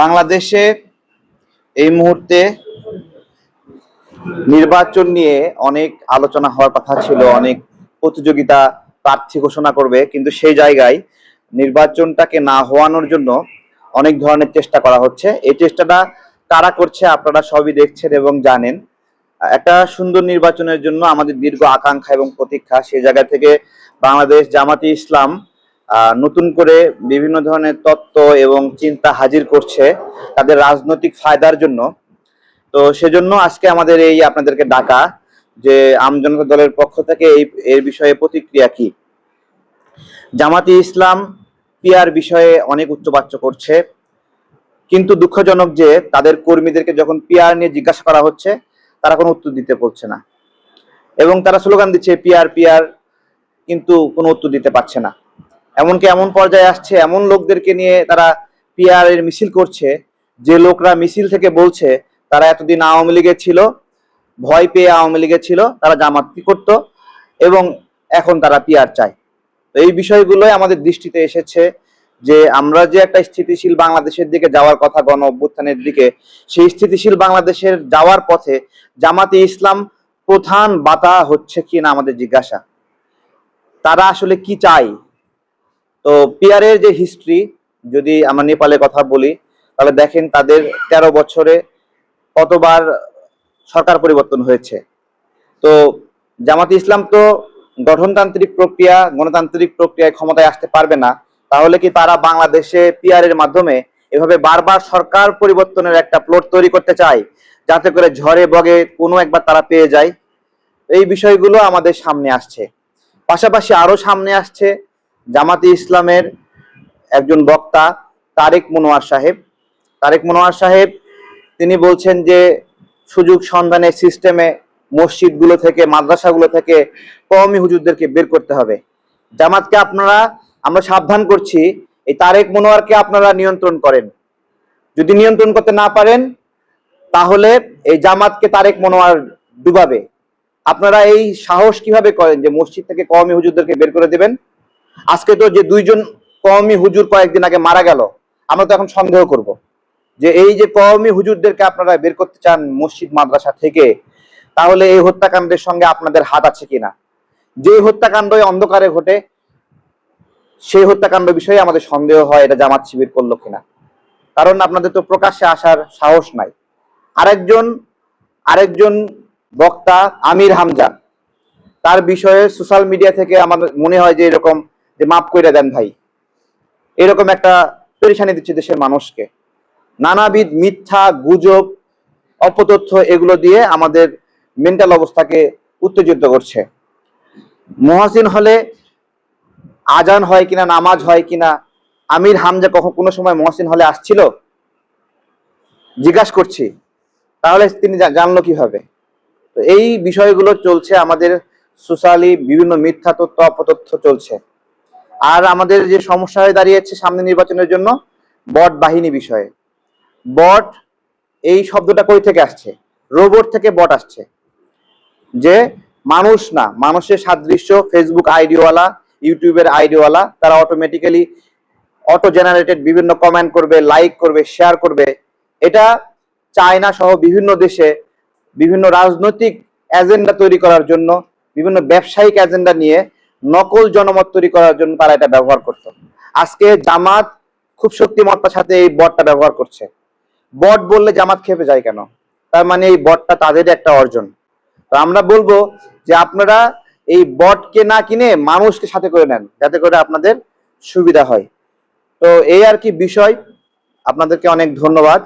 বাংলাদেশে এই মুহূর্তে নির্বাচন নিয়ে অনেক আলোচনা হওয়ার কথা ছিল, অনেক প্রতিযোগিতা প্রার্থী ঘোষণা করবে, কিন্তু সেই জায়গায় নির্বাচনটাকে না হওয়ানোর জন্য অনেক ধরনের চেষ্টা করা হচ্ছে। এই চেষ্টাটা কারা করছে আপনারা সবই দেখছেন এবং জানেন। একটা সুন্দর নির্বাচনের জন্য আমাদের দীর্ঘ আকাঙ্ক্ষা এবং প্রতীক্ষা, সেই জায়গা থেকে বাংলাদেশ জামাতি ইসলাম নতুন করে বিভিন্ন ধরনের তত্ত্ব এবং চিন্তা হাজির করছে তাদের রাজনৈতিক ফায়দার জন্য। তো সেজন্য আজকে আমাদের এই আপনাদেরকে ডাকা যে আমজনতা দলের পক্ষ থেকে এই, এর বিষয়ে প্রতিক্রিয়া কি? জামাতি ইসলাম পিয়ার বিষয়ে অনেক উচ্চবাচ্য করছে। কিন্তু দুঃখজনক যে তাদের কর্মীদেরকে যখন পিয়ার নিয়ে জিজ্ঞাসা করা হচ্ছে, তারা কোনো উত্তর দিতে পারছে না। এবং তারা স্লোগান দিচ্ছে, পিয়ার পিয়ার, কিন্তু কোনো উত্তর দিতে পারছে না। এমনকি এমন পর্যায়ে আসছে, এমন লোকদেরকে নিয়ে তারা পিআর এর মিছিল করছে, যে লোকরা মিছিল থেকে বলছে, তারা এতদিন আওয়ামী লীগে ছিল, ভয় পেয়ে আওয়ামী লীগে ছিল, তারা জামাত করত এবং এখন তারা পিআর চায়। তো এই বিষয়গুলোই আমাদের দৃষ্টিতে এসেছে যে আমরা যে একটা স্থিতিশীল বাংলাদেশের দিকে যাওয়ার কথা গণ অভ্যুত্থানের দিকে, সেই স্থিতিশীল বাংলাদেশের যাওয়ার পথে জামাতে ইসলাম প্রধান বাতা হচ্ছে কিনা আমাদের জিজ্ঞাসা। তারা আসলে কি চায়? তো পিয়ারের যে হিস্ট্রি যদি আমরা নেপালের কথা বলি, তাহলে দেখেন তাদের তেরো বছরে কতবার সরকার পরিবর্তন হয়েছে। তো জামাত ইসলাম তো গঠনতান্ত্রিক প্রক্রিয়া, গণতান্ত্রিক প্রক্রিয়ায় ক্ষমতায় আসতে পারবে না। তাহলে কি তারা বাংলাদেশে পিয়ারের মাধ্যমে এভাবে বারবার সরকার পরিবর্তনের একটা প্লট তৈরি করতে চায়, যাতে করে ঝড়ে বগে কোনো একবার তারা পেয়ে যায়? এই বিষয়গুলো আমাদের সামনে আসছে। পাশাপাশি আরও সামনে আসছে জামাতে ইসলামের একজন বক্তা, তারেক মনোয়ার সাহেব। তারেক মনোয়ার সাহেব, তিনি বলছেন যে, সুযোগ সন্ধানের সিস্টেমে মসজিদগুলো থেকে, মাদ্রাসাগুলো থেকে কওমি হুজুরদেরকে বের করতে হবে। জামাতকে আপনারা, আমরা সাবধান করছি, এই তারেক মনোয়ারকে আপনারা নিয়ন্ত্রণ করেন। যদি নিয়ন্ত্রণ করতে না পারেন, তাহলে এই জামাতকে তারেক মনোয়ার ডুবাবে। আপনারা এই সাহস কীভাবে করেন যে মসজিদ থেকে কওমি হুজুরদেরকে বের করে দেবেন? আজকে তো যে দুইজন কওমি হুজুর কয়েকদিন আগে মারা গেল, আমরা তো এখন সন্দেহ করব। যে এই যে কওমি হুজুরদেরকে আপনারা বের করতে চান মসজিদ, মাদ্রাসা থেকে, তাহলে এই হত্যাকাণ্ডের সঙ্গে আপনাদের হাত আছে কিনা? যে হত্যাকাণ্ড অন্ধকারে ঘটে, সেই হত্যাকাণ্ড বিষয়ে আমাদের সন্দেহ হয় এটা জামাত শিবির করল কিনা। কারণ আপনাদের তো প্রকাশ্যে আসার সাহস নাই। আরেকজন আরেকজন বক্তা আমির হামজা তার বিষয়ে সোশ্যাল মিডিয়া থেকে আমাদের মনে হয় যে এরকম যে মাফ করে দেন ভাই। এরকম একটা পরিশানি দিচ্ছে দেশের মানুষকে। নানাবিধ মিথ্যা, গুজব, অপতথ্য এগুলো দিয়ে আমাদের মেন্টাল অবস্থাকে উত্তেজিত করছে। মহাসিন হলে আজান হয় কিনা, নামাজ হয় কিনা, আমির হামজা কখন কোনো সময় মহাসিন হলে আসছিল? জিজ্ঞাসা করছি। তাহলে তিনি জানলো কীভাবে? তো এই বিষয়গুলো চলছে আমাদের সোশ্যালি বিভিন্ন মিথ্যা তথ্য, অপতথ্য চলছে। আর আমাদের যে সমস্যা হয়ে দাঁড়িয়েছে সামনে নির্বাচনের জন্য, বট বাহিনী বিষয়ে। বট, এই শব্দটা কই থেকে আসছে? রোবট থেকে বট আসছে। যে মানুষ না, মানুষের সাদৃশ্য ফেসবুক আইডিওয়ালা ইউটিউবের আইডিওয়ালা, তারা অটোমেটিক্যালি অটো জেনারেটেড বিভিন্ন কমেন্ট করবে লাইক করবে শেয়ার করবে। এটা চায়না সহ বিভিন্ন দেশে বিভিন্ন রাজনৈতিক এজেন্ডা তৈরি করার জন্য, বিভিন্ন ব্যবসায়িক এজেন্ডা নিয়ে নকল জনমত তৈরি করার জন্য তারা এটা ব্যবহার করত। আজকে জামাত খুব শক্তিমত্তার সাথে এই বটটা ব্যবহার করছে। বট বললে জামাত খেপে যায় কেন? তার মানে এই বটটা তাদের একটা অর্জন। তো আমরা বলব যে আপনারা এই বটকে না কিনে মানুষকে সাথে করে নেন, যাতে করে আপনাদের সুবিধা হয়। তো এই আর কি বিষয়। আপনাদেরকে অনেক ধন্যবাদ।